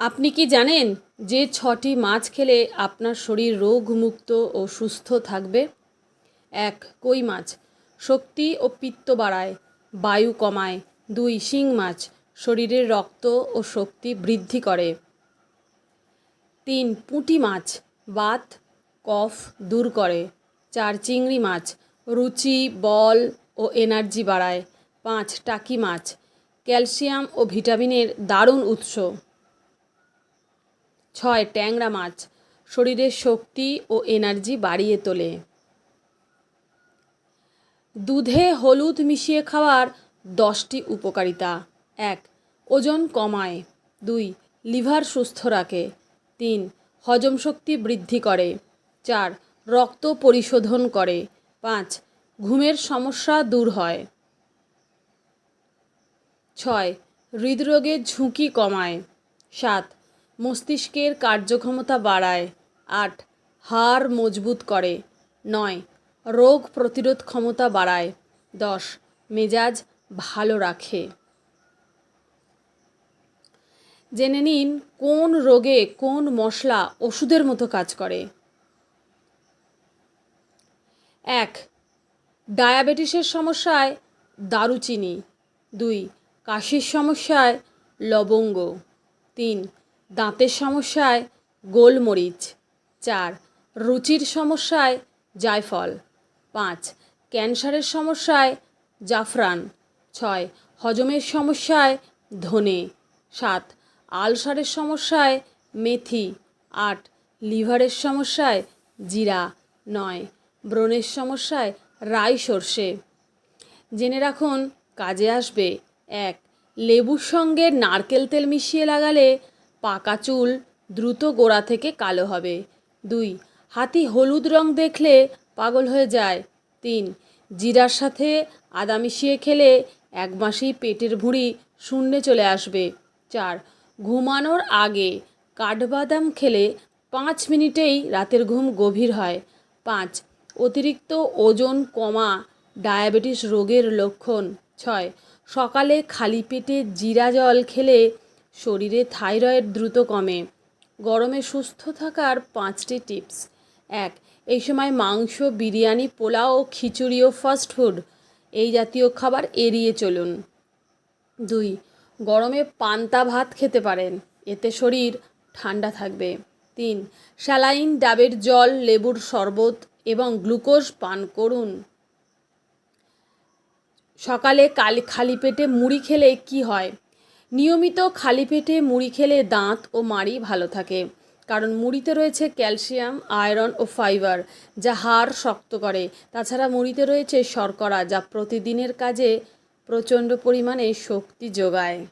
আপনি কি জানেন যে ছটি মাছ খেলে আপনার শরীর রোগমুক্ত ও সুস্থ থাকবে? এক, কই মাছ? শক্তি ও পিত্ত বাড়ায়, বায়ু কমায়। দুই, শিং মাছ? শরীরের রক্ত ও শক্তি বৃদ্ধি করে। তিন, পুঁটি মাছ? বাত, কফ দূর করে। চার, চিংড়ি মাছ? রুচি, বল ও এনার্জি বাড়ায়। পাঁচ, টাকি মাছ? ক্যালসিয়াম ও ভিটামিনের দারুণ উৎস। ছয় ট্যাংরা মাছ। শরীরের শক্তি ও এনার্জি বাড়িয়ে তোলে। দুধে হলুদ মিশিয়ে খাওয়ার দশটি উপকারিতা। এক, ওজন কমায়। দুই, লিভার সুস্থ রাখে। তিন, হজম শক্তি বৃদ্ধি করে। চার, রক্ত পরিশোধন করে। পাঁচ, ঘুমের সমস্যা দূর হয়। ছয় হৃদরোগের ঝুঁকি কমায়। সাত মস্তিষ্কের কার্যক্ষমতা বাড়ায়। আট, হাড় মজবুত করে। নয়, রোগ প্রতিরোধ ক্ষমতা বাড়ায়। দশ, মেজাজ ভালো রাখে। জেনে নিন কোন রোগে কোন মশলা ওষুধের মতো কাজ করে। এক, ডায়াবেটিসের সমস্যায় দারুচিনি। দুই, কাশির সমস্যায় লবঙ্গ। তিন দাঁতের সমস্যায় গোলমরিচ। চার, রুচির সমস্যায় জায়ফল। পাঁচ, ক্যান্সারের সমস্যায় জাফরান। ছয়, হজমের সমস্যায় ধনে। সাত, আলসারের সমস্যায় মেথি। আট, লিভারের সমস্যায় জিরা। নয়, ব্রণের সমস্যায় রাই সর্ষে। জেনে রাখুন, কাজে আসবে। এক, লেবুর সঙ্গে নারকেল তেল মিশিয়ে লাগালে পাকা চুল দ্রুত গোড়া থেকে কালো হবে। দুই, হাতি হলুদ রং দেখলে পাগল হয়ে যায়। তিন, জিরার সাথে আদা মিশিয়ে খেলে এক মাসেই পেটের ভুঁড়ি শূন্যে চলে আসবে। চার, ঘুমানোর আগে কাঠবাদাম খেলে পাঁচ মিনিটেই রাতের ঘুম গভীর হয়। পাঁচ, অতিরিক্ত ওজন কমা ডায়াবেটিস রোগের লক্ষণ। ছয়, সকালে খালি পেটে জিরা জল খেলে শরীরে থাইরয়েড দ্রুত কমে। গরমে সুস্থ থাকার পাঁচটি টিপস। এক, এই সময় মাংস, বিরিয়ানি, পোলাও ও খিচুড়ি ও ফাস্ট ফুড এই জাতীয় খাবার এড়িয়ে চলুন। দুই, গরমে পান্তা ভাত খেতে পারেন। এতে শরীর ঠান্ডা থাকবে। তিন, স্যালাইন, ডাবের জল, লেবুর শরবত এবং গ্লুকোজ পান করুন। সকালে কালি খালি পেটে মুড়ি খেলে কি হয়? নিয়মিত খালি পেটে মুড়ি খেলে দাঁত ও মাড়ি ভালো থাকে। কারণ মুড়িতে রয়েছে ক্যালসিয়াম, আয়রন ও ফাইবার, যা হাড় শক্ত করে। তাছাড়া মুড়িতে রয়েছে শর্করা, যা প্রতিদিনের কাজে প্রচণ্ড পরিমাণে শক্তি যোগায়।